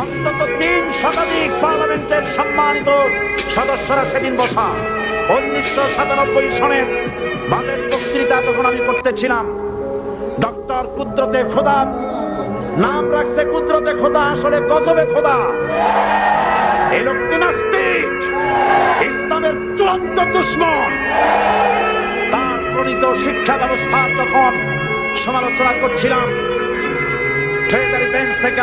অন্তত তিন শতাধিক পার্লামেন্টের সম্মানিত সদস্যরা সেদিন বসা। উনিশশো সাতানব্বই সনের বাজেট বক্তৃতা যখন আমি করতেছিলাম ডক্টর কুদ্রতে খোদা, নাম রাখছে কুদ্রতে খোদা, আসলে গজবে খোদা। এই লোকটি নাস্তিক, ইসলামের চূড়ান্ত দুশ্মন। তার প্রণীত শিক্ষা ব্যবস্থা যখন সমালোচনা করছিলাম